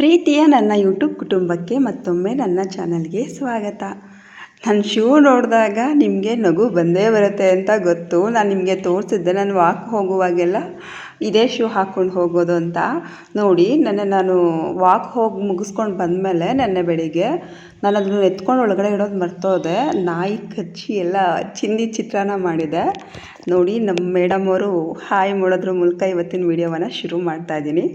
ಪ್ರೀತಿಯ ನನ್ನ ಯೂಟ್ಯೂಬ್ ಕುಟುಂಬಕ್ಕೆ ಮತ್ತೊಮ್ಮೆ ನನ್ನ ಚಾನಲ್ಗೆ ಸ್ವಾಗತ. ನನ್ನ ಶೂ ನೋಡಿದಾಗ ನಿಮಗೆ ನಗು ಬಂದೇ ಬರುತ್ತೆ ಅಂತ ಗೊತ್ತು. ನಾನು ನಿಮಗೆ ತೋರಿಸಿದ್ದೆ, ನಾನು ವಾಕ್ ಹೋಗುವಾಗೆಲ್ಲ ಇದೇ ಶೂ ಹಾಕ್ಕೊಂಡು ಹೋಗೋದು ಅಂತ. ನೋಡಿ, ನನ್ನ ನಾನು ವಾಕ್ ಹೋಗಿ ಮುಗಿಸ್ಕೊಂಡು ಬಂದಮೇಲೆ ನೆನ್ನೆ ಬೆಳಿಗ್ಗೆ ನಾನು ಅದನ್ನು ಎತ್ಕೊಂಡು ಒಳಗಡೆ ಇಡೋದು ಮರ್ತೋದೆ. ನಾಯಿ ಕಚ್ಚಿ ಎಲ್ಲ ಚಿಂದಿ ಚಿತ್ರಾನ ಮಾಡಿದೆ. ನೋಡಿ ನಮ್ಮ ಮೇಡಮ್ ಅವರು ಹಾಯ್ ಮಾಡೋದ್ರ ಮೂಲಕ ಇವತ್ತಿನ ವೀಡಿಯೋವನ್ನು ಶುರು ಮಾಡ್ತಾಯಿದ್ದೀನಿ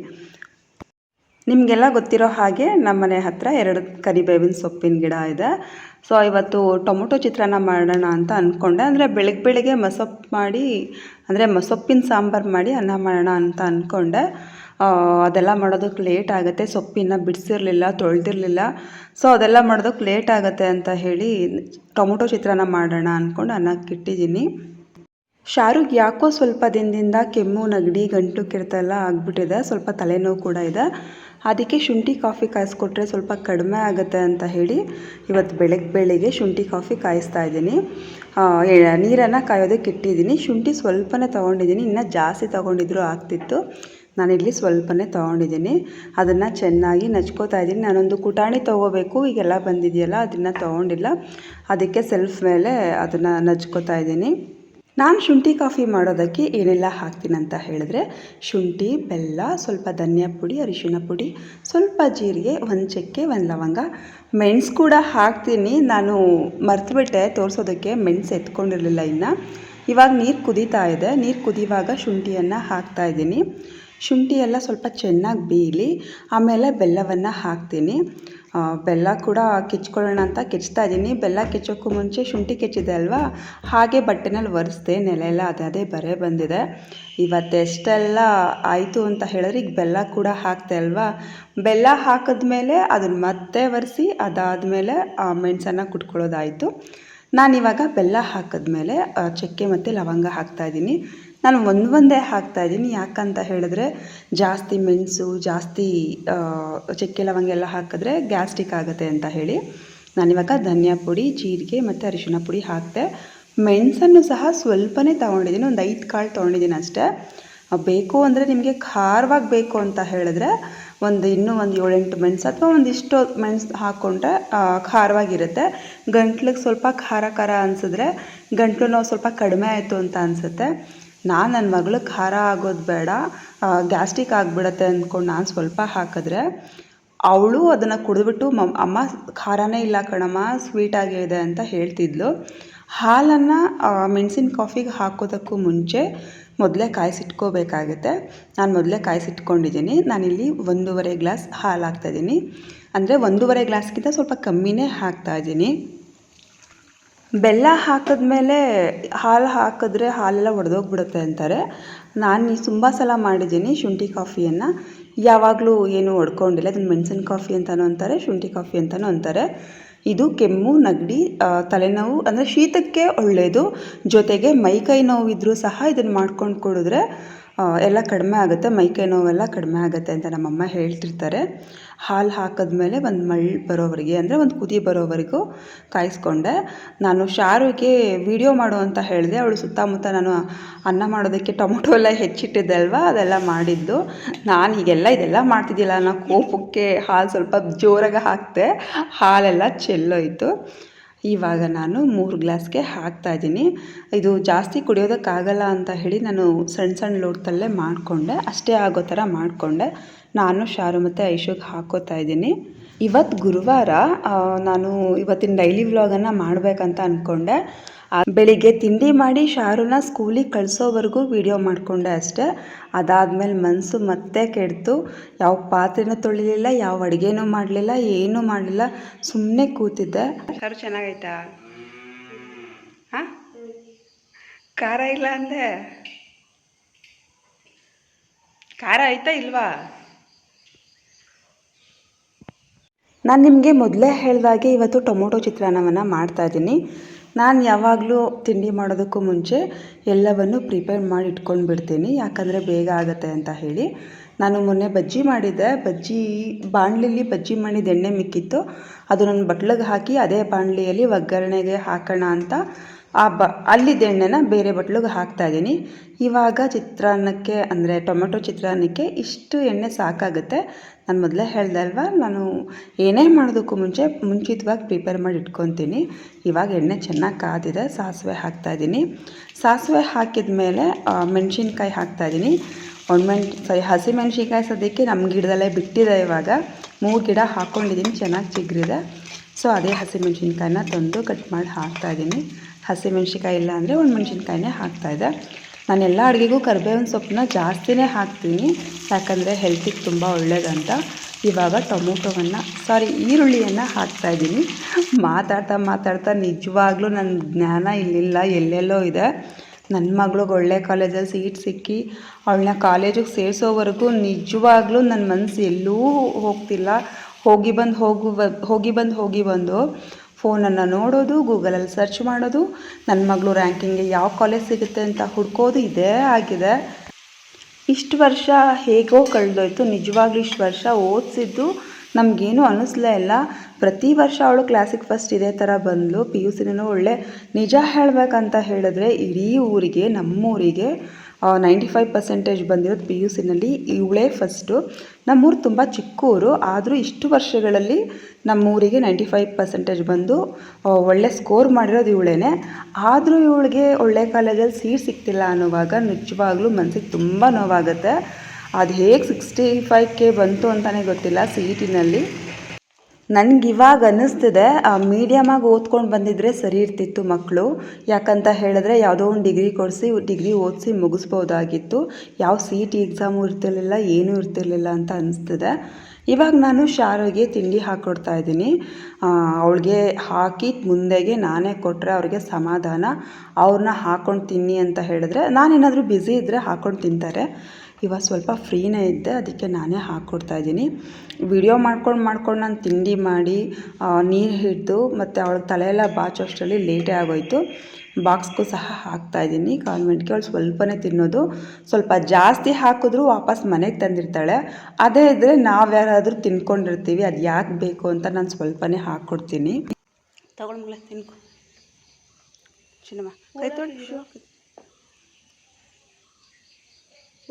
ನಿಮಗೆಲ್ಲ ಗೊತ್ತಿರೋ ಹಾಗೆ ನಮ್ಮ ಮನೆ ಹತ್ತಿರ ಎರಡು ಕರಿಬೇವಿನ ಸೊಪ್ಪಿನ ಗಿಡ ಇದೆ. ಸೊ ಇವತ್ತು ಟೊಮೊಟೊ ಚಿತ್ರಾನ್ನ ಮಾಡೋಣ ಅಂತ ಅಂದ್ಕೊಂಡೆ ಅಂದರೆ ಬೆಳಗ್ಗೆ ಬೆಳಗ್ಗೆ ಮಸೊಪ್ಪು ಮಾಡಿ, ಅಂದರೆ ಮಸೊಪ್ಪಿನ ಸಾಂಬಾರು ಮಾಡಿ ಅನ್ನ ಮಾಡೋಣ ಅಂತ ಅಂದ್ಕೊಂಡೆ ಅದೆಲ್ಲ ಮಾಡೋದಕ್ಕೆ ಲೇಟ್ ಆಗುತ್ತೆ. ಸೊಪ್ಪಿನ ಬಿಡಿಸಿರಲಿಲ್ಲ, ತೊಳೆದಿರಲಿಲ್ಲ. ಸೊ ಅದೆಲ್ಲ ಮಾಡೋದಕ್ಕೆ ಲೇಟ್ ಆಗುತ್ತೆ ಅಂತ ಹೇಳಿ ಟೊಮೊಟೊ ಚಿತ್ರಾನ್ನ ಮಾಡೋಣ ಅಂದ್ಕೊಂಡು ಅನ್ನಕ್ಕೆ ಇಟ್ಟಿದ್ದೀನಿ. ಶಾರುಗ್ ಯಾಕೋ ಸ್ವಲ್ಪ ದಿನದಿಂದ ಕೆಮ್ಮು, ನೆಗಡಿ, ಗಂಟು ಕೆರೆತ ಎಲ್ಲ ಆಗಿಬಿಟ್ಟಿದೆ. ಸ್ವಲ್ಪ ತಲೆನೋವು ಕೂಡ ಇದೆ. ಅದಕ್ಕೆ ಶುಂಠಿ ಕಾಫಿ ಕಾಯಿಸ್ಕೊಟ್ರೆ ಸ್ವಲ್ಪ ಕಡಿಮೆ ಆಗುತ್ತೆ ಅಂತ ಹೇಳಿ ಇವತ್ತು ಬೆಳಗ್ಗೆ ಬೆಳಿಗ್ಗೆ ಶುಂಠಿ ಕಾಫಿ ಕಾಯಿಸ್ತಾ ಇದ್ದೀನಿ. ನೀರನ್ನು ಕಾಯೋದಕ್ಕೆ ಇಟ್ಟಿದ್ದೀನಿ. ಶುಂಠಿ ಸ್ವಲ್ಪನೇ ತೊಗೊಂಡಿದ್ದೀನಿ. ಇನ್ನೂ ಜಾಸ್ತಿ ತೊಗೊಂಡಿದ್ರು ಆಗ್ತಿತ್ತು. ನಾನಿಲ್ಲಿ ಸ್ವಲ್ಪನೇ ತೊಗೊಂಡಿದ್ದೀನಿ. ಅದನ್ನು ಚೆನ್ನಾಗಿ ನಚ್ಕೋತಾ ಇದ್ದೀನಿ. ನಾನೊಂದು ಕುಟಾಣಿ ತೊಗೋಬೇಕು. ಈಗೆಲ್ಲ ಬಂದಿದೆಯಲ್ಲ, ಅದನ್ನು ತೊಗೊಂಡಿಲ್ಲ. ಅದಕ್ಕೆ ಸೆಲ್ಫ್ ಮೇಲೆ ಅದನ್ನು ನಚ್ಕೋತಾ ಇದ್ದೀನಿ. ನಾನು ಶುಂಠಿ ಕಾಫಿ ಮಾಡೋದಕ್ಕೆ ಏನೆಲ್ಲ ಹಾಕ್ತೀನಿ ಅಂತ ಹೇಳಿದ್ರೆ, ಶುಂಠಿ, ಬೆಲ್ಲ, ಸ್ವಲ್ಪ ಧನಿಯಾ ಪುಡಿ, ಅರಿಶಿಣ ಪುಡಿ, ಸ್ವಲ್ಪ ಜೀರಿಗೆ, ಒಂದು ಚಕ್ಕೆ, ಒಂದು ಲವಂಗ. ಮೆಣಸು ಕೂಡ ಹಾಕ್ತೀನಿ. ನಾನು ಮರ್ತುಬಿಟ್ಟೆ, ತೋರಿಸೋದಕ್ಕೆ ಮೆಣಸು ಎತ್ಕೊಂಡಿರಲಿಲ್ಲ ಇನ್ನು. ಇವಾಗ ನೀರು ಕುದೀತಾ ಇದೆ. ನೀರು ಕುದಿಯುವಾಗ ಶುಂಠಿಯನ್ನು ಹಾಕ್ತಾಯಿದ್ದೀನಿ ಶುಂಠಿ ಎಲ್ಲ ಸ್ವಲ್ಪ ಚೆನ್ನಾಗಿ ಬೇಯಲಿ. ಆಮೇಲೆ ಬೆಲ್ಲವನ್ನು ಹಾಕ್ತೀನಿ. ಬೆಲ್ಲ ಕೂಡ ಕಿಚ್ಕೊಳ್ಳೋಣ ಅಂತ ಕೆಚ್ತಾ ಇದ್ದೀನಿ. ಬೆಲ್ಲ ಕೆಚ್ಚೋಕ್ಕೂ ಮುಂಚೆ ಶುಂಠಿ ಕೆಚ್ಚಿದೆ ಅಲ್ವಾ? ಹಾಗೆ ಬಟ್ಟೆನಲ್ಲಿ ಒರೆಸ್ದೆ ನೆಲೆ ಎಲ್ಲ ಅದೇ ಬರೇ ಬಂದಿದೆ. ಇವತ್ತು ಎಷ್ಟೆಲ್ಲ ಆಯಿತು ಅಂತ ಹೇಳಿದ್ರೆ ಈಗ ಬೆಲ್ಲ ಕೂಡ ಹಾಕ್ತೆ ಅಲ್ವಾ? ಬೆಲ್ಲ ಹಾಕಿದ್ಮೇಲೆ ಅದನ್ನು ಮತ್ತೆ ಒರೆಸಿ, ಅದಾದಮೇಲೆ ಮೆಣಸನ್ನು ಕುಟ್ಕೊಳ್ಳೋದಾಯಿತು. ನಾನಿವಾಗ ಬೆಲ್ಲ ಹಾಕಿದ್ಮೇಲೆ ಚಕ್ಕೆ ಮತ್ತು ಲವಂಗ ಹಾಕ್ತಾಯಿದ್ದೀನಿ ನಾನು ಒಂದು ಒಂದೇ ಹಾಕ್ತಾಯಿದ್ದೀನಿ ಯಾಕಂತ ಹೇಳಿದ್ರೆ ಜಾಸ್ತಿ ಮೆಣಸು, ಜಾಸ್ತಿ ಚಕ್ಕೆ ಲವಂಗ ಎಲ್ಲ ಹಾಕಿದ್ರೆ ಗ್ಯಾಸ್ಟ್ರಿಕ್ ಆಗುತ್ತೆ ಅಂತ ಹೇಳಿ ನಾನಿವಾಗ ಧನಿಯಾ ಪುಡಿ, ಜೀರಿಗೆ ಮತ್ತು ಅರಿಶಿಣ ಪುಡಿ ಹಾಕಿದೆ. ಮೆಣಸನ್ನು ಸಹ ಸ್ವಲ್ಪನೇ ತೊಗೊಂಡಿದ್ದೀನಿ. ಒಂದು ಐದು ಕಾಳು ತೊಗೊಂಡಿದ್ದೀನಿ ಅಷ್ಟೇ. ಬೇಕು ಅಂದರೆ ನಿಮಗೆ ಖಾರವಾಗಿ ಬೇಕು ಅಂತ ಹೇಳಿದ್ರೆ ಒಂದು ಇನ್ನೂ ಒಂದು ಏಳೆಂಟು ಮೆಣಸು ಅಥವಾ ಒಂದಿಷ್ಟು ಮೆಣಸು ಹಾಕ್ಕೊಂಡ್ರೆ ಖಾರವಾಗಿರುತ್ತೆ. ಗಂಟ್ಲಿಗೆ ಸ್ವಲ್ಪ ಖಾರ ಖಾರ ಅನಿಸಿದ್ರೆ ಗಂಟ್ಲು ನೋವು ಸ್ವಲ್ಪ ಕಡಿಮೆ ಆಯಿತು ಅಂತ ಅನಿಸುತ್ತೆ. ನಾನು ನನ್ನ ಮಗಳು ಖಾರ ಆಗೋದು ಬೇಡ ಗ್ಯಾಸ್ಟಿಕ್ ಆಗಿಬಿಡತ್ತೆ ಅಂದ್ಕೊಂಡು ನಾನು ಸ್ವಲ್ಪ ಹಾಕಿದ್ರೆ ಅವಳು ಅದನ್ನು ಕುಡಿದ್ಬಿಟ್ಟು ಮಮ್, ಅಮ್ಮ ಖಾರನೇ ಇಲ್ಲ ಕಣಮ್ಮ ಸ್ವೀಟಾಗೇ ಇದೆ ಅಂತ ಹೇಳ್ತಿದ್ಲು. ಹಾಲನ್ನು ಮೆಣಸಿನ ಕಾಫಿಗೆ ಹಾಕೋದಕ್ಕೂ ಮುಂಚೆ ಮೊದಲೇ ಕಾಯಿಸಿಟ್ಕೋಬೇಕಾಗುತ್ತೆ. ನಾನು ಮೊದಲೇ ಕಾಯಿಸಿಟ್ಕೊಂಡಿದ್ದೀನಿ ನಾನಿಲ್ಲಿ ಒಂದೂವರೆ ಗ್ಲಾಸ್ ಹಾಲು ಹಾಕ್ತಾಯಿದ್ದೀನಿ ಅಂದರೆ ಒಂದೂವರೆ ಗ್ಲಾಸ್ಗಿಂತ ಸ್ವಲ್ಪ ಕಮ್ಮಿನೇ ಹಾಕ್ತಾಯಿದ್ದೀನಿ ಬೆಲ್ಲ ಹಾಕಿದ್ಮೇಲೆ ಹಾಲು ಹಾಕಿದ್ರೆ ಹಾಲೆಲ್ಲ ಒಡೆದೋಗ್ಬಿಡುತ್ತೆ ಅಂತಾರೆ. ನಾನು ತುಂಬ ಸಲ ಮಾಡಿದ್ದೀನಿ ಶುಂಠಿ ಕಾಫಿಯನ್ನು. ಯಾವಾಗಲೂ ಏನೂ ಒಡ್ಕೊಂಡಿಲ್ಲ ಅದನ್ನು ಮೆಣಸಿನ ಕಾಫಿ ಅಂತಲೂ ಅಂತಾರೆ, ಶುಂಠಿ ಕಾಫಿ ಅಂತಲೂ ಅಂತಾರೆ. ಇದು ಕೆಮ್ಮು, ನೆಗಡಿ ತಲೆನೋವು, ಅಂದರೆ ಶೀತಕ್ಕೆ ಒಳ್ಳೆಯದು ಜೊತೆಗೆ ಮೈಕೈ ನೋವಿದ್ರೂ ಸಹ ಇದನ್ನು ಮಾಡ್ಕೊಂಡು ಕುಡಿದ್ರೆ ಎಲ್ಲ ಕಡಿಮೆ ಆಗುತ್ತೆ. ಮೈಕೈ ನೋವೆಲ್ಲ ಕಡಿಮೆ ಆಗುತ್ತೆ ಅಂತ ನಮ್ಮಮ್ಮ ಹೇಳ್ತಿರ್ತಾರೆ. ಹಾಲು ಹಾಕಿದ್ಮೇಲೆ ಒಂದು ಮಳ್ ಬರೋವರೆಗೆ, ಅಂದರೆ ಒಂದು ಕುದಿ ಬರೋವರೆಗೂ ಕಾಯಿಸ್ಕೊಂಡೆ. ನಾನು ಶಾರುಗೆ ವಿಡಿಯೋ ಮಾಡು ಅಂತ ಹೇಳಿದೆ. ಅವಳು ಸುತ್ತಮುತ್ತ ನಾನು ಅನ್ನ ಮಾಡೋದಕ್ಕೆ ಟೊಮೊಟೊ ಎಲ್ಲ ಹೆಚ್ಚಿಟ್ಟಿದ್ದೆ ಅಲ್ವಾ ಅದೆಲ್ಲ ಮಾಡಿದ್ದು. ನಾನು ಹೀಗೆಲ್ಲ ಇದೆಲ್ಲ ಮಾಡ್ತಿದ್ದಿಲ್ಲ. ಅನ್ನೋ ಕೋಪಕ್ಕೆ ಹಾಲು ಸ್ವಲ್ಪ ಜೋರಾಗಿ ಹಾಕಿದೆ ಹಾಲೆಲ್ಲ ಚೆಲ್ಲೋಯ್ತು. ಇವಾಗ ನಾನು ಮೂರು ಗ್ಲಾಸ್ಗೆ ಹಾಕ್ತಾಯಿದ್ದೀನಿ ಇದು ಜಾಸ್ತಿ ಕುಡಿಯೋದಕ್ಕಾಗಲ್ಲ ಅಂತ ಹೇಳಿ ನಾನು ಸಣ್ಣ ಸಣ್ಣ ಲೋಟದಲ್ಲೇ ಮಾಡಿಕೊಂಡೆ. ಅಷ್ಟೇ ಆಗೋ ಥರ ಮಾಡಿಕೊಂಡೆ. ನಾನು ಶಾರು ಮತ್ತು ಐಶುಗೆ ಹಾಕೋತಾ ಇದ್ದೀನಿ. ಇವತ್ತು ಗುರುವಾರ ನಾನು ಇವತ್ತಿನ ಡೈಲಿ ವ್ಲಾಗನ್ನು ಮಾಡಬೇಕಂತ ಅಂದ್ಕೊಂಡೆ ಬೆಳಿಗ್ಗೆ ತಿಂಡಿ ಮಾಡಿ ಶಾರುನ ಸ್ಕೂಲಿಗೆ ಕಳಿಸೋವರೆಗೂ ವಿಡಿಯೋ ಮಾಡಿಕೊಂಡೆ ಅಷ್ಟೇ. ಅದಾದಮೇಲೆ ಮನಸ್ಸು ಮತ್ತೆ ಕೆಡ್ತು. ಯಾವ ಪಾತ್ರೆನೂ ತೊಳಿಲಿಲ್ಲ, ಯಾವ ಅಡುಗೆನೂ ಮಾಡಲಿಲ್ಲ, ಏನೂ ಮಾಡಲಿಲ್ಲ. ಸುಮ್ಮನೆ ಕೂತಿದ್ದೆ. ಶಾರು ಚೆನ್ನಾಗೈತಾ? ಹಾಂ? ಖಾರ ಇಲ್ಲ ಅಂದೆ? ಖಾರ ಆಯ್ತಾ ಇಲ್ವಾ? ನಾನು ನಿಮಗೆ ಮೊದಲೇ ಹೇಳಿದಾಗೆ ಇವತ್ತು ಟೊಮೊಟೊ ಚಿತ್ರಾನ್ನವನ್ನು ಮಾಡ್ತಾಯಿದ್ದೀನಿ ನಾನು ಯಾವಾಗಲೂ ತಿಂಡಿ ಮಾಡೋದಕ್ಕೂ ಮುಂಚೆ ಎಲ್ಲವನ್ನು ಪ್ರಿಪೇರ್ ಮಾಡಿ ಇಟ್ಕೊಂಡು ಬಿಡ್ತೀನಿ. ಯಾಕಂದರೆ ಬೇಗ ಆಗುತ್ತೆ ಅಂತ ಹೇಳಿ. ನಾನು ಮೊನ್ನೆ ಬಜ್ಜಿ ಮಾಡಿದ್ದೆ. ಬಜ್ಜಿ, ಬಾಣಲಿಲಿ ಬಜ್ಜಿ ಮಾಡಿದ ಎಣ್ಣೆ ಮಿಕ್ಕಿತ್ತು. ಅದು ನನ್ನ ಬಟ್ಲಿಗೆ ಹಾಕಿ ಅದೇ ಬಾಣಲಿಯಲ್ಲಿ ಒಗ್ಗರಣೆಗೆ ಹಾಕೋಣ ಅಂತ ಆ ಬ, ಅಲ್ಲಿದ್ದ ಎಣ್ಣೆನ ಬೇರೆ ಬಟ್ಲಿಗೆ ಹಾಕ್ತಾಯಿದ್ದೀನಿ ಇವಾಗ ಚಿತ್ರಾನ್ನಕ್ಕೆ ಅಂದರೆ ಟೊಮೆಟೊ ಚಿತ್ರಾನ್ನಕ್ಕೆ ಇಷ್ಟು ಎಣ್ಣೆ ಸಾಕಾಗುತ್ತೆ. ನಾನು ಮೊದಲೇ ಹೇಳ್ದೆ ಅಲ್ವಾ? ನಾನು ಏನೇ ಮಾಡೋದಕ್ಕೂ ಮುಂಚೆ ಮುಂಚಿತವಾಗಿ ಪ್ರಿಪೇರ್ ಮಾಡಿ ಇಟ್ಕೊತೀನಿ. ಇವಾಗ ಎಣ್ಣೆ ಚೆನ್ನಾಗಿ ಕಾದಿದೆ, ಸಾಸಿವೆ ಹಾಕ್ತಾಯಿದ್ದೀನಿ ಸಾಸಿವೆ ಹಾಕಿದ ಮೇಲೆ ಮೆಣಸಿನ್ಕಾಯಿ ಹಾಕ್ತಾಯಿದ್ದೀನಿ ಒಣಮೆಣ್ ಸಾರಿ, ಹಸಿಮೆಣ್ಸಿನ್ಕಾಯಿ ಸದ್ಯಕ್ಕೆ ನಮ್ಮ ಗಿಡದಲ್ಲೇ ಬಿಟ್ಟಿದೆ ಇವಾಗ. ಮೂರು ಗಿಡ ಹಾಕ್ಕೊಂಡಿದ್ದೀನಿ ಚೆನ್ನಾಗಿ ಚಿಗ್ರಿದೆ. ಸೊ, ಅದೇ ಹಸಿಮೆಣ್ಸಿನ್ಕಾಯಿನ ತಂದು ಕಟ್ ಮಾಡಿ ಹಾಕ್ತಾಯಿದ್ದೀನಿ ಹಸಿಮೆಣ್ಸಿನ್ಕಾಯಿ ಇಲ್ಲ ಅಂದರೆ ಒಣಮೆಣ್ಸಿನ್ಕಾಯಿನೇ ಹಾಕ್ತಾಯಿದ್ದೆ ನಾನು ಎಲ್ಲ ಅಡುಗೆಗೂ ಕರಿಬೇವಿನ ಸೊಪ್ಪನ್ನ ಜಾಸ್ತಿನೇ ಹಾಕ್ತೀನಿ. ಯಾಕಂದರೆ ಹೆಲ್ತಿಗೆ ತುಂಬ ಒಳ್ಳೇದಂತ. ಇವಾಗ ಟೊಮೊಟೊವನ್ನು ಸಾರಿ ಈರುಳ್ಳಿಯನ್ನು ಹಾಕ್ತಾಯಿದ್ದೀನಿ ಮಾತಾಡ್ತಾ ಮಾತಾಡ್ತಾ ನಿಜವಾಗ್ಲೂ ನನ್ನ ಜ್ಞಾನ ಇಲ್ಲಿಲ್ಲ, ಎಲ್ಲೆಲ್ಲೋ ಇದೆ. ನನ್ನ ಮಗಳಿಗೆ ಒಳ್ಳೆ ಕಾಲೇಜಲ್ಲಿ ಸೀಟ್ ಸಿಕ್ಕಿ ಅವಳನ್ನ ಕಾಲೇಜಿಗೆ ಸೇರಿಸೋವರೆಗೂ ನಿಜವಾಗ್ಲೂ ನನ್ನ ಮನಸ್ಸು ಎಲ್ಲೂ ಹೋಗ್ತಿಲ್ಲ. ಹೋಗಿ ಬಂದು ಹೋಗು ಹೋಗಿ ಬಂದು ಹೋಗಿ ಬಂದು ಫೋನನ್ನು ನೋಡೋದು, ಗೂಗಲಲ್ಲಿ ಸರ್ಚ್ ಮಾಡೋದು ನನ್ನ ಮಗಳು ರ್ಯಾಂಕಿಂಗ್ಗೆ ಯಾವ ಕಾಲೇಜ್ ಸಿಗುತ್ತೆ ಅಂತ ಹುಡ್ಕೋದು ಇದೇ ಆಗಿದೆ. ಇಷ್ಟು ವರ್ಷ ಹೇಗೋ ಕಳೆದೋಯ್ತು. ನಿಜವಾಗ್ಲೂ ಇಷ್ಟು ವರ್ಷ ಓದಿಸಿದ್ದು ನಮಗೇನು ಅನ್ನಿಸ್ಲೇ ಇಲ್ಲ. ಪ್ರತಿ ವರ್ಷ ಅವಳು ಕ್ಲಾಸಿಗೆ ಫಸ್ಟ್ ಇದೇ ಥರ ಬಂದಳು ಪಿ ಯು ಸಿನೂ ಒಳ್ಳೆ ನಿಜ ಹೇಳಬೇಕಂತ ಹೇಳಿದ್ರೆ ಇಡೀ ಊರಿಗೆ, ನಮ್ಮೂರಿಗೆ ನೈಂಟಿ ಫೈವ್ ಪರ್ಸೆಂಟೇಜ್ ಬಂದಿರೋದು ಪಿ ಯು ಸಿನಲ್ಲಿ ಇವಳೇ ಫಸ್ಟು ನಮ್ಮೂರು ತುಂಬ ಚಿಕ್ಕ ಊರು ಆದರೂ ಇಷ್ಟು ವರ್ಷಗಳಲ್ಲಿ ನಮ್ಮೂರಿಗೆ ನೈಂಟಿ ಫೈವ್ ಪರ್ಸೆಂಟೇಜ್ ಬಂದು ಒಳ್ಳೆ ಸ್ಕೋರ್ ಮಾಡಿರೋದು ಇವಳೇ ಆದರೂ ಇವಳಿಗೆ ಒಳ್ಳೆ ಕಾಲೇಜಲ್ಲಿ ಸೀಟ್ ಸಿಗ್ತಿಲ್ಲ ಅನ್ನೋವಾಗ ನಿಜವಾಗ್ಲೂ ಮನಸ್ಸಿಗೆ ತುಂಬ ನೋವಾಗುತ್ತೆ. ಅದು ಹೇಗೆ ಸಿಕ್ಸ್ಟಿ ಫೈವ್ ಕೆ ಬಂತು ಅಂತಲೇ ಗೊತ್ತಿಲ್ಲ ಸಿ ಇ ಟಿನಲ್ಲಿ ನನಗೆ ಇವಾಗ ಅನ್ನಿಸ್ತಿದೆ ಮೀಡಿಯಮಾಗಿ ಓದ್ಕೊಂಡು ಬಂದಿದ್ದರೆ ಸರಿ ಇರ್ತಿತ್ತು ಮಕ್ಕಳು ಯಾಕಂತ ಹೇಳಿದ್ರೆ ಯಾವುದೋ ಒಂದು ಡಿಗ್ರಿ ಕೊಡಿಸಿ ಡಿಗ್ರಿ ಓದಿಸಿ ಮುಗಿಸ್ಬೋದಾಗಿತ್ತು. ಯಾವ ಸಿ ಟಿ ಎಕ್ಸಾಮು ಇರ್ತಿರ್ಲಿಲ್ಲ, ಏನೂ ಇರ್ತಿರ್ಲಿಲ್ಲ ಅಂತ ಅನಿಸ್ತಿದೆ ಇವಾಗ ನಾನು ಶಾರಿಗೆ ತಿಂಡಿ ಹಾಕ್ಕೊಡ್ತಾ ಇದ್ದೀನಿ. ಅವಳಿಗೆ ಹಾಕಿ ಮುಂದೆಗೆ ನಾನೇ ಕೊಟ್ಟರೆ ಅವ್ರಿಗೆ ಸಮಾಧಾನ. ಅವ್ರನ್ನ ಹಾಕ್ಕೊಂಡು ತಿನ್ನಿ ಅಂತ ಹೇಳಿದ್ರೆ ನಾನೇನಾದರೂ ಬ್ಯುಸಿ ಇದ್ದರೆ ಹಾಕ್ಕೊಂಡು ತಿಂತಾರೆ. ಇವಾಗ ಸ್ವಲ್ಪ ಫ್ರೀನೇ ಇದ್ದೆ, ಅದಕ್ಕೆ ನಾನೇ ಹಾಕ್ಕೊಡ್ತಾ ಇದ್ದೀನಿ. ವಿಡಿಯೋ ಮಾಡ್ಕೊಂಡು ಮಾಡ್ಕೊಂಡು ನಾನು ತಿಂಡಿ ಮಾಡಿ ನೀರು ಹಿಡಿದು ಮತ್ತು ಅವಳ ತಲೆಯೆಲ್ಲ ಬಾಚೋಷ್ಟರಲ್ಲಿ ಲೇಟೇ ಆಗೋಯ್ತು. ಬಾಕ್ಸ್ಗೂ ಸಹ ಹಾಕ್ತಾ ಇದ್ದೀನಿ. ಕಾನ್ವೆಂಟ್ಗೆ ಅವಳು ಸ್ವಲ್ಪನೇ ತಿನ್ನೋದು. ಸ್ವಲ್ಪ ಜಾಸ್ತಿ ಹಾಕಿದ್ರು ವಾಪಸ್ ಮನೆಗೆ ತಂದಿರ್ತಾಳೆ. ಅದೇ ಇದ್ದರೆ ನಾವು ಯಾರಾದರೂ ತಿನ್ಕೊಂಡಿರ್ತೀವಿ, ಅದು ಯಾಕೆ ಬೇಕು ಅಂತ ನಾನು ಸ್ವಲ್ಪನೇ ಹಾಕ್ಕೊಡ್ತೀನಿ ತಗೊಂಡು ತಿನ್ಕೊ. ಚಿನ್ನಮ್ಮ ಕೈ ತೊಳಿ ಶೂ ಹಾಕು.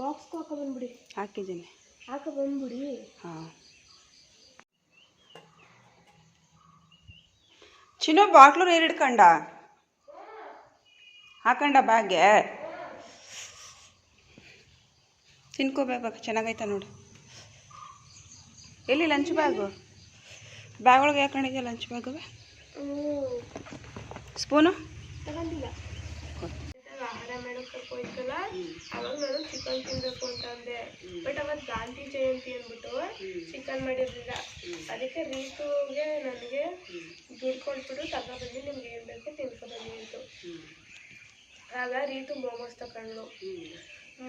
ಬಾಕ್ಸ್ಗೆ ಹಾಕೋ ಬಂದ್ಬಿಡಿ. ಹಾಕಿದ್ದೀನಿ. ಹಾಕೋ ಬಂದ್ಬಿಡಿ. ಹಾಂ. ಚಿನ್ನೋ ಬಾಟ್ಲು ನೀರು ಹಿಡ್ಕಂಡ? ಹಾಕಂಡ ಬ್ಯಾಗ್ಗೆ? ತಿನ್ಕೋಬೇಕು ಚೆನ್ನಾಗೈತ ನೋಡು. ಎಲ್ಲಿ ಲಂಚ್ ಬ್ಯಾಗು? ಬ್ಯಾಗ್ ಒಳಗೆ ಹಾಕೊಂಡಿದ್ಯಾ ಲಂಚ್ ಬ್ಯಾಗು? ಸ್ಪೂನು? ತಗೊಂಡಿಲ್ಲ. ಮೇಳಕ್ಕೆ ಕರ್ಕೊಯ್ತಲ್ಲ ಅವಾಗ ನಾನು ಚಿಕನ್ ತಿನ್ಬೇಕು ಅಂತ ಅಂದೆ. ಬಟ್ ಅವತ್ತು ಗಾಂಧಿ ಜಯಂತಿ ಅಂದ್ಬಿಟ್ಟು ಚಿಕನ್ ಮಾಡಿರ್ಲಿಲ್ಲ. ಅದಕ್ಕೆ ರೀತುಗೆ ನನಗೆ ದುಡ್ಡು ಕೊಟ್ಬಿಟ್ಟು ತಗೊಬಂದು ನಿಮ್ಗೆ ಏನು ಬೇಕು ತಿನ್ಕೊಬನ್ನಿ ಅಂತು. ಆಗ ರೀತು ಮೋಮೋಸ್ ತಗೊಂಡು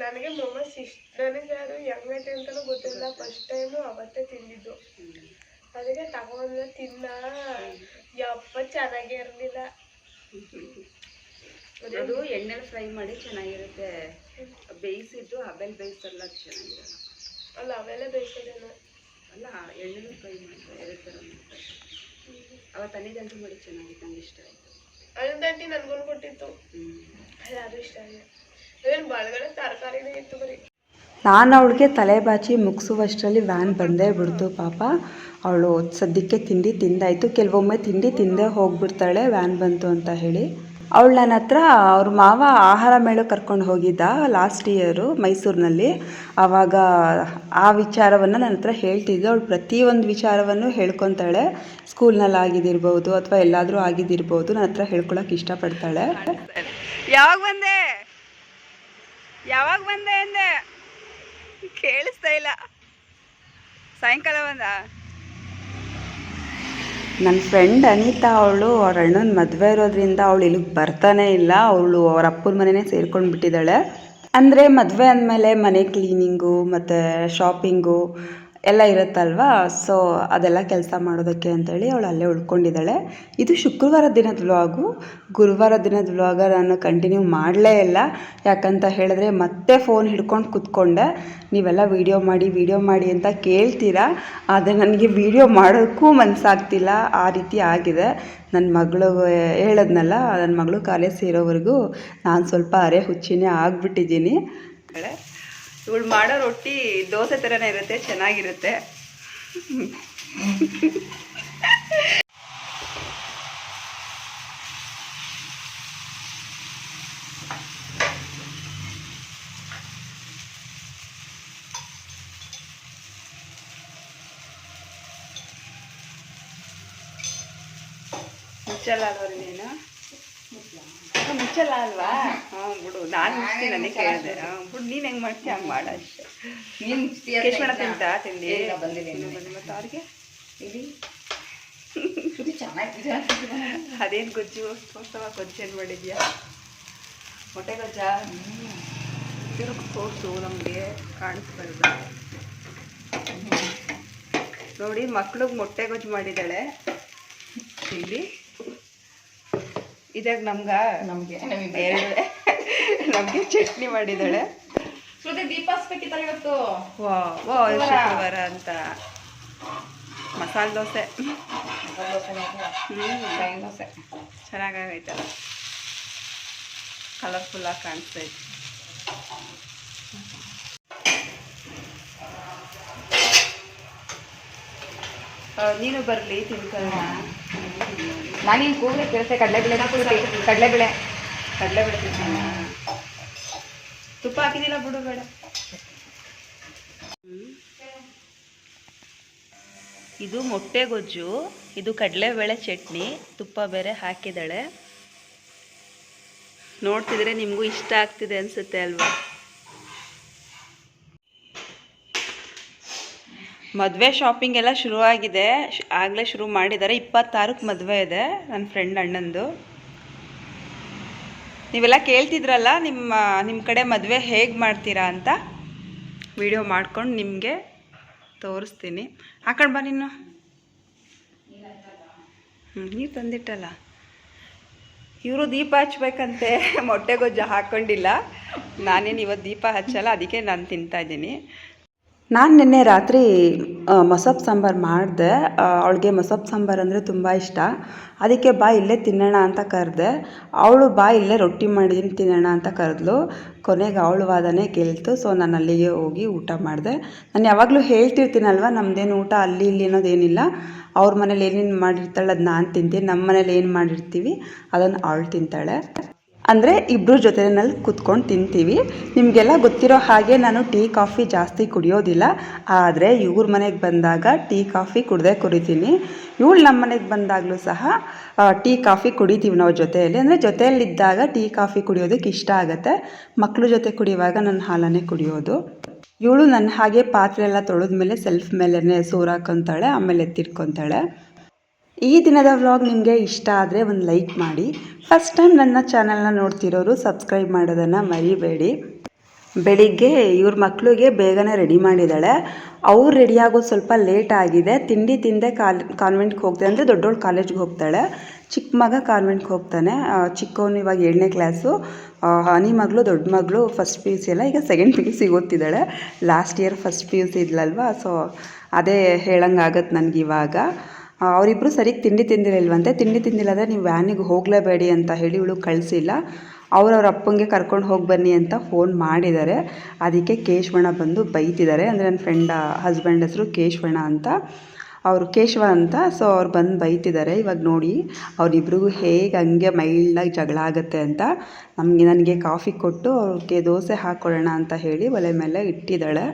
ನನಗೆ ಮೊಮೋಸ್ ಇಷ್ಟ ನನಗೆ ಅದು ಹೆಂಗೈತೆ ಅಂತಲೂ ಗೊತ್ತಿಲ್ಲ ಫಸ್ಟ್ ಟೈಮು ಅವತ್ತೇ ತಿಂದಿದ್ದು. ಅದಕ್ಕೆ ತಗೊಂಡ್ರೆ ತಿನ್ನ. ಯಪ್ಪ, ಚೆನ್ನಾಗೇ ಇರಲಿಲ್ಲ. ಅದು ಎಣ್ಣೆಲಿ ಫ್ರೈ ಮಾಡಿ ಚೆನ್ನಾಗಿರುತ್ತೆ. ಬೇಯಿಸಿದ್ದು ಹಬೆಲ್ ಬೇಯಿಸಲ್ಲ ಚೆನ್ನಾಗಿರಲ್ಲ. ಅಲ್ಲ ಅವೆಲ್ಲ ಬೇಯಿಸೋದೇನು? ಅಲ್ಲ ಎಣ್ಣೆಲಿ ಫ್ರೈ ಮಾಡ್ತಾರೆ ಎರಡು ಥರ ಮಾಡ್ತಾರೆ. ಅವತ್ತು ಅನ್ನಿದಂತೂ ಮಾಡಿ ಚೆನ್ನಾಗಿತ್ತು ನಂಗೆ ಇಷ್ಟ ಆಯಿತು. ಅದಂಟಿ ನನ್ಗೂ ಕೊಟ್ಟಿತ್ತು ಅಲ್ಲ ಅದು ಇಷ್ಟ ಆಗಿಲ್ಲ ಅದೇನು ಬಾಳ್ಗಡೆ ತರಕಾರಿನೇ ಇತ್ತು ಬರೀ. ನಾನು ಅವಳಿಗೆ ತಲೆ ಬಾಚಿ ಮುಗಿಸುವಷ್ಟರಲ್ಲಿ ವ್ಯಾನ್ ಬಂದೇ ಬಿಡ್ತು ಪಾಪ. ಅವಳು ಸದ್ಯಕ್ಕೆ ತಿಂಡಿ ತಿಂದಾಯಿತು. ಕೆಲವೊಮ್ಮೆ ತಿಂಡಿ ತಿಂದೇ ಹೋಗ್ಬಿಡ್ತಾಳೆ ವ್ಯಾನ್ ಬಂತು ಅಂತ ಹೇಳಿ. ಅವಳು ನನ್ನ ಹತ್ರ ಅವ್ರ ಮಾವ ಆಹಾರ ಮೇಳಕ್ಕೆ ಕರ್ಕೊಂಡು ಹೋಗಿದ್ದ ಲಾಸ್ಟ್ ಇಯರು ಮೈಸೂರಿನಲ್ಲಿ. ಆವಾಗ ಆ ವಿಚಾರವನ್ನು ನನ್ನ ಹತ್ರ ಹೇಳ್ತಿದ್ದೆ ಅವಳು ಪ್ರತಿಯೊಂದು ವಿಚಾರವನ್ನು ಹೇಳ್ಕೊತಾಳೆ. ಸ್ಕೂಲ್ನಲ್ಲಿ ಆಗಿದ್ದಿರ್ಬೋದು ಅಥವಾ ಎಲ್ಲಾದರೂ ಆಗಿದ್ದಿರ್ಬೋದು ನನ್ನ ಹತ್ರ ಹೇಳ್ಕೊಳಕ್ಕೆ ಇಷ್ಟಪಡ್ತಾಳೆ. ಯಾವಾಗ ಬಂದೆ? ಯಾವಾಗ ಬಂದೆ ಅಂದೆ? ಕೇಳಿಸ್ತಾ ಇಲ್ಲ. ಸಾಯಂಕಾಲ ಬಂದ? ನನ್ನ ಫ್ರೆಂಡ್ ಅನಿತಾ ಅವಳು, ಅವ್ರ ಅಣ್ಣನ ಮದುವೆ ಇರೋದ್ರಿಂದ ಅವಳು ಇಲ್ಲಿಗೆ ಬರ್ತಾನೆ ಇಲ್ಲ. ಅವಳು ಅವ್ರ ಅಪ್ಪನ ಮನೆನೇ ಸೇರ್ಕೊಂಡು ಬಿಟ್ಟಿದ್ದಾಳೆ. ಅಂದರೆ ಮದುವೆ ಅಂದಮೇಲೆ ಮನೆ ಕ್ಲೀನಿಂಗು ಮತ್ತು ಶಾಪಿಂಗು ಎಲ್ಲ ಇರುತ್ತಲ್ವಾ? ಸೊ ಅದೆಲ್ಲ ಕೆಲಸ ಮಾಡೋದಕ್ಕೆ ಅಂತೇಳಿ ಅವಳು ಅಲ್ಲೇ ಉಳ್ಕೊಂಡಿದ್ದಾಳೆ. ಇದು ಶುಕ್ರವಾರ ದಿನದ ವ್ಲಾಗು ಗುರುವಾರ ದಿನದ ವ್ಲಾಗ ನಾನು ಕಂಟಿನ್ಯೂ ಮಾಡಲೇ ಇಲ್ಲ. ಯಾಕಂತ ಹೇಳಿದ್ರೆ ಮತ್ತೆ ಫೋನ್ ಹಿಡ್ಕೊಂಡು ಕೂತ್ಕೊಂಡೆ. ನೀವೆಲ್ಲ ವೀಡಿಯೋ ಮಾಡಿ ವೀಡಿಯೋ ಮಾಡಿ ಅಂತ ಕೇಳ್ತೀರಾ? ಆದರೆ ನನಗೆ ವೀಡಿಯೋ ಮಾಡೋಕ್ಕೂ ಮನಸ್ಸಾಗ್ತಿಲ್ಲ ಆ ರೀತಿ ಆಗಿದೆ. ನನ್ನ ಮಗಳು ಹೇಳದ್ನಲ್ಲ ನನ್ನ ಮಗಳು ಕಾಲೇಜ್ ಸೇರೋವರೆಗೂ ನಾನು ಸ್ವಲ್ಪ ಅರೆ ಹುಚ್ಚಿನೇ ಆಗಿಬಿಟ್ಟಿದ್ದೀನಿ. ಇವಳು ಮಾಡೋ ರೊಟ್ಟಿ ದೋಸೆ ಥರನೇ ಇರುತ್ತೆ ಚೆನ್ನಾಗಿರುತ್ತೆ. ಮುಚ್ಚಲ್ಲ ಅಲ್ವಾ ನೀನು? ಮುಚ್ಚಲ್ಲ ಅಲ್ವಾ? ಹ್ಞೂ ಬಿಡು. ನಾನು ಮುಚ್ತೀನಿ ನನಗೆ ಕೇಳಿದೆ ಹಾಂ ಬಿಡು. ನೀನು ಹೆಂಗೆ ಮಾಡ್ತೀಯ ಹಂಗೆ ಮಾಡ ಅಷ್ಟೇ. ನೀನ್ ಕೇಶವಣ ತಿಂತಾ? ತಿಂಡಿ? ಮತ್ತು ಅವ್ರಿಗೆ? ಇಲ್ಲಿ? ಚೆನ್ನಾಗಿದೆ. ಅದೇನು ಗೊಜ್ಜು? ತೋರ್ಸವ ಗೊಜ್ಜು ಏನು ಮಾಡಿದ್ಯಾ? ಮೊಟ್ಟೆ ಗೊಜ್ಜ? ತಿರುಗಿ ತೋರಿಸು ನಮಗೆ ಕಾಣಿಸ್ಬಾರ್ದು ನೋಡಿ ಮಕ್ಳಿಗೆ ಮೊಟ್ಟೆ ಗೊಜ್ಜು ಮಾಡಿದ್ದಾಳೆ. ಇಲ್ಲಿ? ಇದಾಗ ನಮ್ಗ? ನಮ್ಗೆ. ನಮಗೆ ಎರಡು ನಮಗೆ ಚಟ್ನಿ ಮಾಡಿದ್ದಾಳೆ. ಶ್ರುತಿ ದೀಪ ಹಚ್ಬೇಕಿತ್ತಲ್ಲ ಇವತ್ತು? ವಾ ವಾ ಶುಕ್ರವಾರ. ಅಂತ. ಮಸಾಲೆ ದೋಸೆ. ಹ್ಞೂ ದೋಸೆ ಚೆನ್ನಾಗಾಗೈತಲ್ಲ ಕಲರ್ಫುಲ್ಲಾಗಿ ಕಾಣಿಸ್ತೈತೆ ನೀನು ಬರಲಿ ತಿನ್ಕೊಳ್ಳೋಣ. ನಾನೇನು ಕೂಗಲೇ ಕೇಳಿಸೆ ಕಡಲೆಬೇಳೆ ಕಡಲೆಬೇಳೆ. ಕಡಲೆಬೇಳೆ ಬೆಳೆ ತುಪ್ಪ ಹಾಕಿದಿಲ್ಲ ಬಿಡು ಬೇಡ. ಇದು ಮೊಟ್ಟೆ ಗೊಜ್ಜು ಇದು ಕಡಲೆಬೇಳೆ ಚಟ್ನಿ ತುಪ್ಪ ಬೇರೆ ಹಾಕಿದ್ದಾಳೆ. ನೋಡ್ತಿದ್ರೆ ನಿಮಗೂ ಇಷ್ಟ ಆಗ್ತಿದೆ ಅನಿಸುತ್ತೆ ಅಲ್ವಾ? ಮದುವೆ ಶಾಪಿಂಗ್ ಎಲ್ಲ ಶುರುವಾಗಿದೆ. ಆಗಲೇ ಶುರು ಮಾಡಿದ್ದಾರೆ. ಇಪ್ಪತ್ತಾರಕ್ಕೆ ಮದುವೆ ಇದೆ ನನ್ನ ಫ್ರೆಂಡ್ ಅಣ್ಣಂದು. ನೀವೆಲ್ಲ ಕೇಳ್ತಿದ್ರಲ್ಲ, ನಿಮ್ಮ ನಿಮ್ಮ ಕಡೆ ಮದುವೆ ಹೇಗೆ ಮಾಡ್ತೀರಾ ಅಂತ? ವಿಡಿಯೋ ಮಾಡ್ಕೊಂಡು ನಿಮಗೆ ತೋರಿಸ್ತೀನಿ. ಹಾಕೊಂಡು ಬಾ ನೀನು ಹ್ಞೂ ನೀರು ತಂದಿಟ್ಟಲ್ಲ? ಇವರು ದೀಪ ಹಚ್ಬೇಕಂತೆ. ಮೊಟ್ಟೆ ಗೊಜ್ಜ ಹಾಕ್ಕೊಂಡಿಲ್ಲ ನಾನೇನು ಇವತ್ತು ದೀಪ ಹಚ್ಚಲ್ಲ, ಅದಕ್ಕೆ ನಾನು ತಿಂತಾ ಇದ್ದೀನಿ. ನಾನು ನಿನ್ನೆ ರಾತ್ರಿ ಮೊಸಪ್ ಸಾಂಬಾರು ಮಾಡಿದೆ. ಅವಳಿಗೆ ಮೊಸಪ್ ಸಾಂಬಾರು ಅಂದರೆ ತುಂಬ ಇಷ್ಟ. ಅದಕ್ಕೆ ಬಾ, ಇಲ್ಲೇ ತಿನ್ನೋಣ ಅಂತ ಕರೆದೆ. ಅವಳು ಬಾ, ಇಲ್ಲೇ ರೊಟ್ಟಿ ಮಾಡಿದ್ದೀನಿ, ತಿನ್ನೋಣ ಅಂತ ಕರೆದ್ಲು. ಕೊನೆಗೆ ಅವಳು ವಾದನೇ ಗೆಲ್ತು ಸೊ, ನಾನು ಅಲ್ಲಿಗೆ ಹೋಗಿ ಊಟ ಮಾಡಿದೆ. ನಾನು ಯಾವಾಗಲೂ ಹೇಳ್ತಿರ್ತೀನಲ್ವ ನಮ್ಮದೇನು ಊಟ ಅಲ್ಲಿ ಇಲ್ಲಿ ಅನ್ನೋದೇನಿಲ್ಲ ಅವ್ರ ಮನೇಲಿ ಏನೇನು ಮಾಡಿರ್ತಾಳೆ ಅದು ನಾನು ತಿಂತೀನಿ. ನಮ್ಮ ಮನೇಲಿ ಏನು ಮಾಡಿರ್ತೀವಿ ಅದನ್ನು ಅವಳು ತಿಂತಾಳೆ. ಅಂದರೆ ಇಬ್ಬರು ಜೊತೆನಲ್ಲಿ ಕುತ್ಕೊಂಡು ತಿಂತೀವಿ. ನಿಮಗೆಲ್ಲ ಗೊತ್ತಿರೋ ಹಾಗೆ ನಾನು ಟೀ, ಕಾಫಿ ಜಾಸ್ತಿ ಕುಡಿಯೋದಿಲ್ಲ. ಆದರೆ ಇವ್ರ ಮನೆಗೆ ಬಂದಾಗ ಟೀ, ಕಾಫಿ ಕುಡ್ದೇ ಕುಡಿತೀನಿ. ಇವಳು ನಮ್ಮ ಮನೆಗೆ ಬಂದಾಗಲೂ ಸಹ ಟೀ, ಕಾಫಿ ಕುಡಿತೀವಿ ನಾವು ಜೊತೆಯಲ್ಲಿ. ಅಂದರೆ ಜೊತೆಯಲ್ಲಿದ್ದಾಗ ಟೀ, ಕಾಫಿ ಕುಡಿಯೋದಕ್ಕೆ ಇಷ್ಟ ಆಗುತ್ತೆ. ಮಕ್ಕಳು ಜೊತೆ ಕುಡಿಯುವಾಗ ನನ್ನ ಹಾಲನ್ನೇ ಕುಡಿಯೋದು. ಇವಳು ನನ್ನ ಹಾಗೆ ಪಾತ್ರೆ ಎಲ್ಲ ತೊಳೆದ್ಮೇಲೆ ಸೆಲ್ಫ್ ಮೇಲೇ ಸೋರಾಕೊಂತಾಳೆ ಆಮೇಲೆ ಎತ್ತಿಟ್ಕೊತಾಳೆ. ಈ ದಿನದ ವ್ಲಾಗ್ ನಿಮಗೆ ಇಷ್ಟ ಆದರೆ ಒಂದು ಲೈಕ್ ಮಾಡಿ. ಫಸ್ಟ್ ಟೈಮ್ ನನ್ನ ಚಾನಲ್ನ ನೋಡ್ತಿರೋರು ಸಬ್ಸ್ಕ್ರೈಬ್ ಮಾಡೋದನ್ನು ಮರಿಬೇಡಿ. ಬೆಳಿಗ್ಗೆ ಇವ್ರ ಮಕ್ಕಳಿಗೆ ಬೇಗನೆ ರೆಡಿ ಮಾಡಿದ್ದಾಳೆ. ಅವ್ರು ರೆಡಿಯಾಗೋದು ಸ್ವಲ್ಪ ಲೇಟ್ ಆಗಿದೆ. ತಿಂಡಿ ತಿಂದೆ ಕಾಲ್ ಕಾನ್ವೆಂಟ್ಗೆ ಹೋಗ್ತಾಳೆ ಅಂದರೆ ದೊಡ್ಡವಳು ಕಾಲೇಜ್ಗೆ ಹೋಗ್ತಾಳೆ. ಚಿಕ್ಕ ಮಗ ಕಾನ್ವೆಂಟ್ಗೆ ಹೋಗ್ತಾನೆ. ಚಿಕ್ಕವನು ಇವಾಗ ಏಳನೇ ಕ್ಲಾಸು ಹನಿ ಮಗಳು, ದೊಡ್ಡ ಮಗಳು ಫಸ್ಟ್ ಪಿ ಯು ಸಿ ಎಲ್ಲ. ಈಗ second P U C ಓದ್ತಿದ್ದಾಳೆ. Last year first P U C ಇದ್ಲಲ್ವ? So ಅದೇ ಹೇಳಂಗಾಗತ್ತೆ ನನಗೆ ಇವಾಗ. ಅವರಿಬ್ಬರು ಸರಿಗೆ ತಿಂಡಿ ತಿಂದಿರಲಿಲ್ವಂತೆ. ತಿಂಡಿ ತಿಂದಿಲ್ಲ ಅಂದರೆ ನೀವು ವ್ಯಾನಿಗೆ ಹೋಗಲೇಬೇಡಿ ಅಂತ ಹೇಳಿ ಇವಳು ಕಳಿಸಿಲ್ಲ. ಅವ್ರವ್ರ ಅಪ್ಪಂಗೆ ಕರ್ಕೊಂಡು ಹೋಗಿ ಬನ್ನಿ ಅಂತ ಫೋನ್ ಮಾಡಿದ್ದಾರೆ ಅದಕ್ಕೆ ಕೇಶವಣ್ಣ ಬಂದು ಬೈತಿದ್ದಾರೆ ಅಂದರೆ ನನ್ನ ಫ್ರೆಂಡ್ ಹಸ್ಬೆಂಡ್ ಹೆಸರು ಕೇಶವಣ್ಣ ಅಂತ. ಅವರು ಕೇಶವ ಅಂತ ಸೊ ಅವ್ರು ಬಂದು ಬೈತಿದ್ದಾರೆ ಇವಾಗ ನೋಡಿ, ಅವರಿಬ್ರಿಗೂ ಹೇಗೆ ಹಂಗೆ ಮೈಲ್ಡಾಗಿ ಜಗಳ ಆಗುತ್ತೆ ಅಂತ. ನಮಗೆ, ನನಗೆ ಕಾಫಿ ಕೊಟ್ಟು ಅವ್ರಿಗೆ ದೋಸೆ ಹಾಕ್ಕೊಳ್ಳೋಣ ಅಂತ ಹೇಳಿ ಒಲೆ ಮೇಲೆ ಇಟ್ಟಿದ್ದಾಳೆ.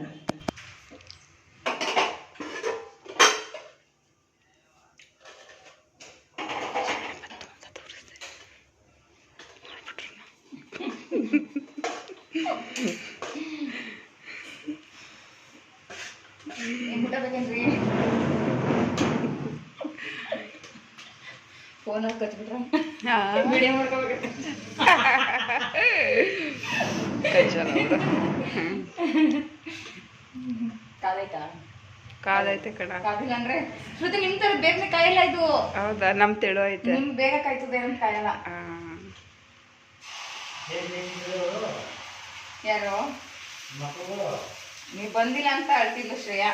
ಫೋನ್ ಕಚ್ಬಿಟ್ರ? ವಿಡಿಯೋ ಮಾಡ್ಕೋಬೇಕು ಕಣ. ಕಾದಿಲ್ಲ ಅಂದ್ರೆ ಶ್ರುತಿ ನಿಮ್ ತರ ಬೇಗನೆ ಕಾಯಿಲ್ಲ ಇದು. ಹೌದಾ? ನಮ್ಮ ತೆಳು ಐತೆ. ನಿಮ್ ಬೇಗ ಕಾಯ್ತದೆ ಅಂತ ಕಾಯಲ್ಲ. ಯಾರು? ನೀವ್ ಬಂದಿಲ್ಲ ಅಂತ ಅಳ್ತಿದ್ಲು ಶ್ರೇಯಾ.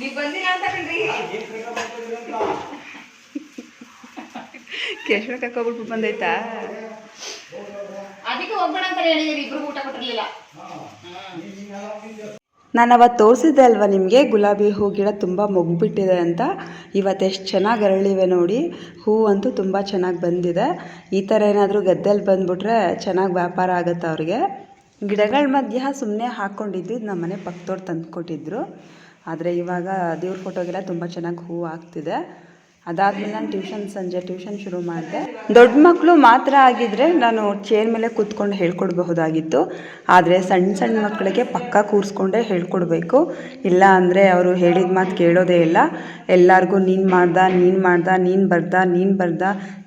ನೀವ್ ಬಂದಿಲ್ಲ ಅಂತ ಕಣ್ರಿ ಕೇಶವ ಕರ್ಕೊಬಿಟ್ಟು ಬಂದೈತಾ? ಅದಕ್ಕೆ ಹೋಗ್ಬೇಡ ಅಂತ ಹೇಳಿದ್ರಿ ಇಬ್ರು ಊಟ ಕೊಟ್ಟಿರ್ಲಿಲ್ಲ. ನಾನು ಅವತ್ತು ತೋರಿಸಿದ್ದೆ ಅಲ್ವಾ ನಿಮಗೆ? ಗುಲಾಬಿ ಹೂ ಗಿಡ ತುಂಬ ಮೊಗ್ಬಿಟ್ಟಿದೆ ಅಂತ. ಇವತ್ತು ಎಷ್ಟು ಚೆನ್ನಾಗಿ ಅರಳಿವೆ ನೋಡಿ. ಹೂ ಅಂತೂ ತುಂಬ ಚೆನ್ನಾಗಿ ಬಂದಿದೆ. ಈ ಥರ ಏನಾದರೂ ಗದ್ದೆಯಲ್ಲಿ ಬಂದುಬಿಟ್ರೆ ಚೆನ್ನಾಗಿ ವ್ಯಾಪಾರ ಆಗುತ್ತೆ ಅವ್ರಿಗೆ. ಗಿಡಗಳ ಮಧ್ಯ ಸುಮ್ಮನೆ ಹಾಕ್ಕೊಂಡಿದ್ದು ನಮ್ಮ ಮನೆ ಪಕ್ಕದವ್ರು ತಂದುಕೊಟ್ಟಿದ್ರು. ಆದರೆ ಇವಾಗ ದೇವ್ರ ಫೋಟೋಗೆಲ್ಲ ತುಂಬ ಚೆನ್ನಾಗಿ ಹೂ ಆಗ್ತಿದೆ. ಅದಾದಮೇಲೆ ನಾನು ಟ್ಯೂಷನ್ ಸಂಜೆ ಟ್ಯೂಷನ್ ಶುರು ಮಾಡಿದೆ. ದೊಡ್ಡ ಮಕ್ಕಳು ಮಾತ್ರ ಆಗಿದ್ದರೆ ನಾನು ಚೇರ್ ಮೇಲೆ ಕೂತ್ಕೊಂಡು ಹೇಳ್ಕೊಡ್ಬಹುದಾಗಿತ್ತು. ಆದರೆ ಸಣ್ಣ ಸಣ್ಣ ಮಕ್ಕಳಿಗೆ ಪಕ್ಕ ಕೂರಿಸ್ಕೊಂಡೇ ಹೇಳ್ಕೊಡ್ಬೇಕು. ಇಲ್ಲ ಅಂದರೆ ಅವರು ಹೇಳಿದ ಮಾತು ಕೇಳೋದೇ ಇಲ್ಲ. ಎಲ್ಲರಿಗೂ ನೀನು ಮಾಡ್ದ ನೀನು ಮಾಡ್ದ, ನೀನು ಬರ್ದ ನೀನು ಬರ್ದ,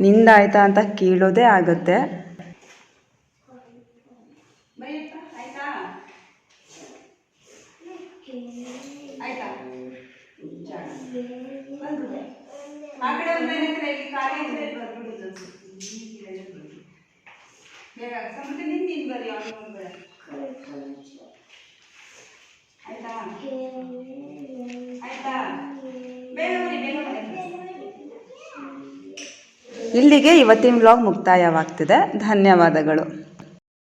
ನಿಂದಾಯ್ತಾ ಅಂತ ಕೇಳೋದೇ ಆಗುತ್ತೆ. ಆಯ್ತಾ? ಆ ಕಡೆ ಒಂದು ಏನಂದ್ರೆ ಇಲ್ಲಿ ಖಾಲಿ ಇದ್ರೆ ಇಲ್ಲಿ ಬರ್ಬಿಡುದು ಬೇಗ ಸಮೃದ್ಧಿ ನಿಂತು ನೀನು ಬರ್ರಿ ಅವ್ನು ಬೇಡ ಆಯ್ತಾ? ಆಯ್ತಾ? ಬೇಗ ಬನ್ನಿ ಬೇಗ ಬನ್ನಿ. ಇಲ್ಲಿಗೆ ಇವತ್ತಿನ ಬ್ಲಾಗ್ ಮುಕ್ತಾಯವಾಗ್ತಿದೆ. ಧನ್ಯವಾದಗಳು.